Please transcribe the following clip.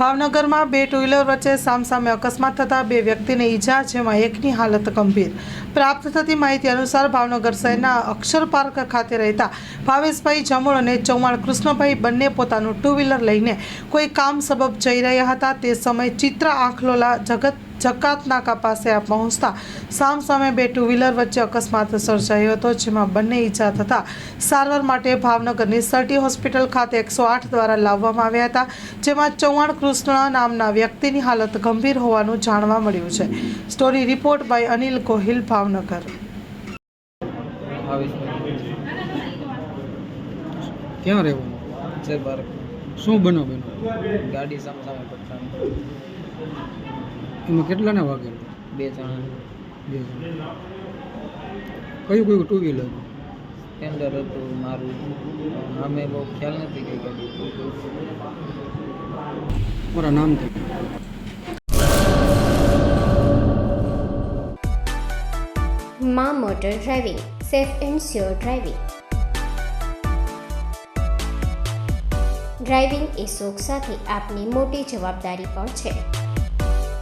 ભાવનગરમાં બે two wheeler વચ્ચે સામસામે અકસ્માત થતાં બે વ્યક્તિને ઈજા, જેમાં એકની હાલત ગંભીર. પ્રાપ્ત થતી માહિતી અનુસાર ભાવનગર શહેરના અક્ષર પાર્ક ખાતે રહેતા ભાવેશભાઈ જમણ અને ચૌહાણ કૃષ્ણભાઈ બંને પોતાનું ટુ વ્હીલર લઈને કોઈ કામ સબબ જઈ રહ્યા હતા. તે સમયે ચિત્ર આંખલોલા જગત જકાત નાકા પાસે આ પહોંચતા સામસામે બે ટુ વ્હીલર વચ્ચે અકસ્માત સર્જાયો હતો જેમાં બંને ઈજા થતાં સારવાર માટે ભાવનગરની સર્ટી હોસ્પિટલ ખાતે એકસો આઠ દ્વારા લાવવામાં આવ્યા હતા જેમાં ચૌહાણ કૃષ્ણ નામના વ્યક્તિની હાલત ગંભીર હોવાનું જાણવા મળ્યું છે. Story report by Anil Gohil Bhavnagar. ક્યાં રહેવાનું છે શું બનો બનો ગાડી સામસામે પથરાણી એમાં કેટલાને વાગેલું બે ત્રણ. બે ત્રણ. કયું કયું ટુ વ્હીલર સ્પેન્ડર હતું મારું. અમે બહુ ખ્યાલ નથી કઈ ગાડી મારા નામ થઈ મા motor driving safe and sure driving. Driving એ શોખ સાથે આપની મોટી જવાબદારી પણ છે.